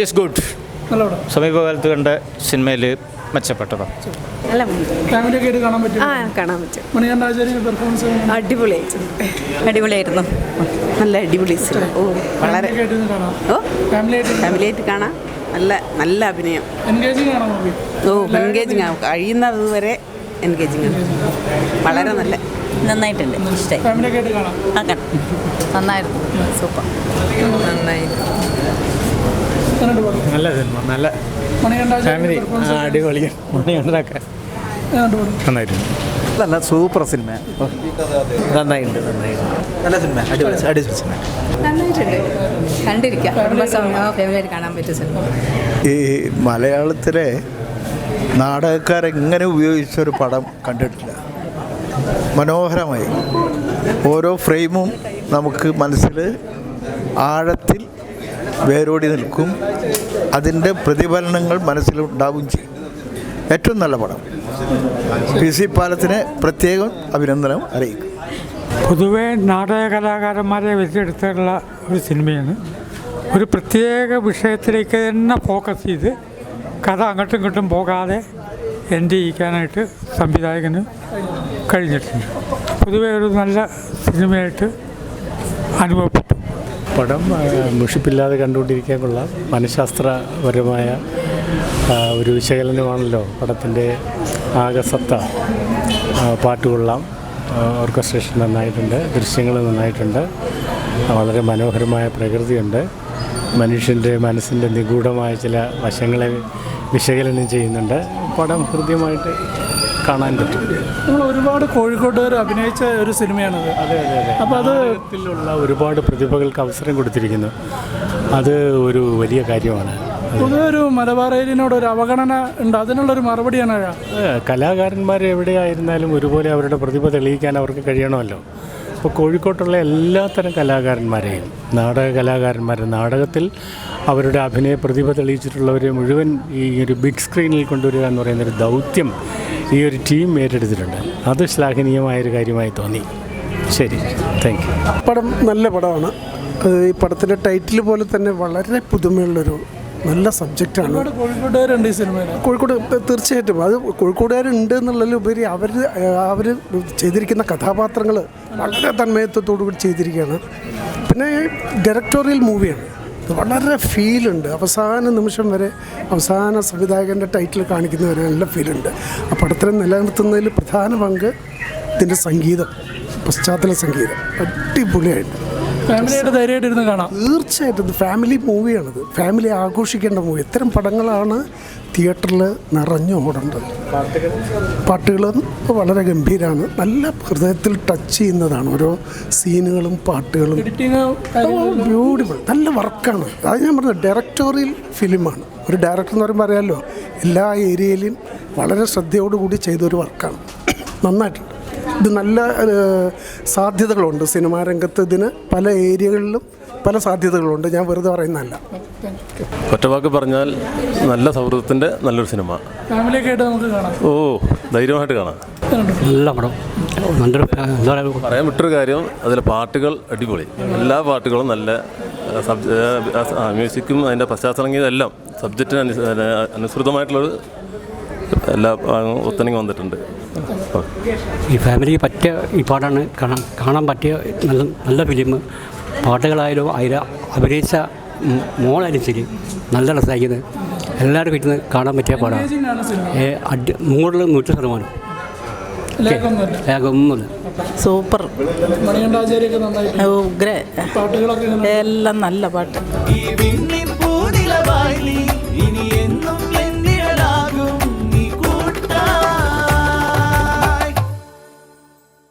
Is good സമീപകാലത്ത് കണ്ട സിനിമയിൽ മെച്ചപ്പെട്ടതാണ് ആ പെർഫോമൻസ് അടിപൊളിയായിരുന്നു അടിപൊളിയായിരുന്നു. നല്ല അടിപൊളി ഓ വളരെ ഓ ഫാമിലി ആയിട്ട് ഫാമിലി കാണാം. നല്ല നല്ല അഭിനയം. ആണോ ഓ എൻഗേജിങ് ആവും. കഴിയുന്നത് വരെ എൻഗേജിങ് ആണ്. വളരെ നല്ല. നന്നായിട്ടുണ്ട്. ഇഷ്ടമായി ആയിട്ട് കാണാം. നന്നായിരുന്നു. സൂപ്പർ. നന്നായി. നല്ല സിനിമ നല്ല ഫാമിലി അടിപൊളി. മണികണ്ഠനൊക്കെ നന്നായിട്ടുണ്ട്. നല്ല സൂപ്പർ സിനിമ. നന്നായിട്ടുണ്ട് നന്നായിട്ടുണ്ട്. നല്ല സിനിമ. അടിപൊളി അടിപൊളി സിനിമ. നന്നായിട്ടുണ്ട്. കണ്ടിരിക്കാം. ഫാമിലിയായിട്ട് കാണാൻ പറ്റിയ സിനിമ. ഈ മലയാളത്തിലെ നാടകക്കാരെങ്ങനെ ഉപയോഗിച്ചൊരു പടം കണ്ടിട്ടില്ല? മനോഹരമായി. ഓരോ ഫ്രെയിമും നമുക്ക് മനസ്സിൽ ആഴത്തിൽ വേരോടി നിൽക്കും. അതിന്റെ പ്രതിഫലനങ്ങൾ മനസ്സിലുണ്ടാവും ചെയ്യും. ഏറ്റവും നല്ല പടം. പി സി പാലത്തിന് പ്രത്യേകം അഭിനന്ദനം അറിയിക്കും. പൊതുവെ നാടക കലാകാരന്മാരെ വെച്ചെടുത്തുള്ള ഒരു സിനിമയാണ്. ഒരു പ്രത്യേക വിഷയത്തിലേക്ക് തന്നെ ഫോക്കസ് ചെയ്ത് കഥ അങ്ങോട്ടും ഇങ്ങോട്ടും പോകാതെ എന്റെ ചെയ്യിക്കാനായിട്ട് സംവിധായകന് കഴിഞ്ഞിട്ടുണ്ട്. പൊതുവെ ഒരു നല്ല സിനിമയായിട്ട് അനുഭവപ്പെട്ടു. പടം മുഷിപ്പില്ലാതെ കണ്ടുകൊണ്ടിരിക്കാൻ കൊള്ളാം. മനഃശാസ്ത്രപരമായ ഒരു വിശകലനമാണല്ലോ പടത്തിന്റെ ആകസത്ത പാട്ടുകൊള്ളാം പാട്ട് കൊള്ളാം. ഓർക്കസ്ട്രേഷൻ നന്നായിട്ടുണ്ട് ദൃശ്യങ്ങൾ നന്നായിട്ടുണ്ട്. വളരെ മനോഹരമായ പ്രകൃതിയുണ്ട്. മനുഷ്യന്റെ മനസ്സിന്റെ നിഗൂഢമായ ചില വശങ്ങളെ വിശകലനം ചെയ്യുന്നുണ്ട്. പടം ഹൃദ്യമായിട്ട് കാണാൻ പറ്റും. നമ്മൾ ഒരുപാട് കോഴിക്കോട്ടുകാർ അഭിനയിച്ച ഒരു സിനിമയാണത്. അതെ അതെ അതെ. അപ്പോൾ അത് നാടകത്തിലുള്ള ഒരുപാട് പ്രതിഭകൾക്ക് അവസരം കൊടുത്തിരിക്കുന്നു. അത് ഒരു വലിയ കാര്യമാണ്. പൊതുവെ ഒരു മലബാർ ഏരിയനോട് ഒരു അവഗണന ഉണ്ട്. അതിനുള്ളൊരു മറുപടിയാണ് കലാകാരന്മാർ എവിടെയായിരുന്നാലും ഒരുപോലെ അവരുടെ പ്രതിഭ തെളിയിക്കാൻ അവർക്ക് കഴിയണമല്ലോ. അപ്പോൾ കോഴിക്കോട്ടുള്ള എല്ലാത്തരം കലാകാരന്മാരെയും നാടക കലാകാരന്മാരെ നാടകത്തിൽ അവരുടെ അഭിനയ പ്രതിഭ തെളിയിച്ചിട്ടുള്ളവരെ മുഴുവൻ ഈ ഒരു ബിഗ് സ്ക്രീനിൽ കൊണ്ടുവരിക എന്ന് പറയുന്ന ഒരു ദൗത്യം ഈ ഒരു ടീം ഏറ്റെടുത്തിട്ടുണ്ട്. അത് ശ്ലാഘനീയമായൊരു കാര്യമായി തോന്നി. ശരി. താങ്ക് യു പടം നല്ല പടമാണ്. ഈ പടത്തിന്റെ ടൈറ്റിൽ പോലെ തന്നെ വളരെ പുതുമയുള്ളൊരു നല്ല സബ്ജക്റ്റാണ് കോഴിക്കോട്ടുകാരുണ്ട് ഈ സിനിമയിൽ കോഴിക്കോട് തീർച്ചയായിട്ടും. അത് കോഴിക്കോടുകാരുണ്ട് എന്നുള്ളതിലുപരി അവർ അവർ ചെയ്തിരിക്കുന്ന കഥാപാത്രങ്ങൾ വളരെ തന്മയത്വത്തോടു കൂടി ചെയ്തിരിക്കുകയാണ്. പിന്നെ ഡയറക്ടോറിയൽ മൂവിയാണ് വളരെ ഫീലുണ്ട് അവസാന നിമിഷം വരെ അവസാന സംവിധായകന്റെ ടൈറ്റിൽ കാണിക്കുന്നവരെ നല്ല ഫീലുണ്ട് ആ പടത്തിനെ നിലനിർത്തുന്നതിൽ പ്രധാന പങ്ക് ഇതിന്റെ സംഗീതം പശ്ചാത്തല സംഗീതം. അടിപൊളിയായിട്ട്. ഫാമിലിയായിട്ട് ധൈര്യമായിട്ട് ഇരുന്ന് കാണാം. തീർച്ചയായിട്ടും ഫാമിലി മൂവിയാണിത് ഫാമിലി ആഘോഷിക്കേണ്ട മൂവി ഇത്തരം പടങ്ങളാണ് തിയേറ്ററിൽ നിറഞ്ഞു ഓടേണ്ടത്. പാട്ടുകളും വളരെ ഗംഭീരമാണ് നല്ല ഹൃദയത്തിൽ ടച്ച് ചെയ്യുന്നതാണ്. ഓരോ സീനുകളും പാട്ടുകളും. ബ്യൂട്ടിഫുൾ നല്ല വർക്കാണ് അത് ഞാൻ പറഞ്ഞത് ഡയറക്ടോറിയൽ ഫിലിമാണ് ഒരു ഡയറക്ടർ എന്ന് പറയുമ്പോൾ അറിയാമല്ലോ എല്ലാ ഏരിയയിലും വളരെ ശ്രദ്ധയോടുകൂടി ചെയ്തൊരു വർക്കാണ് നന്നായിട്ടുണ്ട്. ഇത് നല്ല സാധ്യതകളുണ്ട്. സിനിമാ രംഗത്ത് ഇതിന് പല ഏരിയകളിലും പല സാധ്യതകളുണ്ട്. ഞാൻ വെറുതെ പറയുന്നതല്ല. ഒറ്റവാക്ക് പറഞ്ഞാൽ നല്ല സൗഹൃദത്തിന്റെ നല്ലൊരു സിനിമ. നമുക്ക് കാണാം. ഓ ധൈര്യമായിട്ട് കാണാം. നല്ല പടം. നല്ലൊരു പറയാൻ വിട്ടൊരു കാര്യം അതിലെ പാട്ടുകൾ അടിപൊളി. എല്ലാ പാട്ടുകളും നല്ല മ്യൂസിക്കും അതിന്റെ പശ്ചാത്തലങ്ങളും എല്ലാം സബ്ജക്റ്റിന് അനുസൃതമായിട്ടുള്ളൊരു എല്ലാ ആ, ഒത്തണിങ് വന്നിട്ടുണ്ട്. ഈ ഫാമിലിക്ക് പറ്റിയ ഈ പാടാണ് കാണാൻ കാണാൻ പറ്റിയ നല്ല നല്ല ഫിലിം. പാട്ടുകളായാലും അതിൽ അഭിനയിച്ച മോളായാലും ശരി നല്ല രസമായിരിക്കുന്നത്. എല്ലാവരും ഇരുന്ന് കാണാൻ പറ്റിയ പാടാണ്. അടി നൂറിൽ നൂറ്റി ശതമാനം. സൂപ്പർ. ഉഗ്ര എല്ലാം നല്ല പാട്ട്.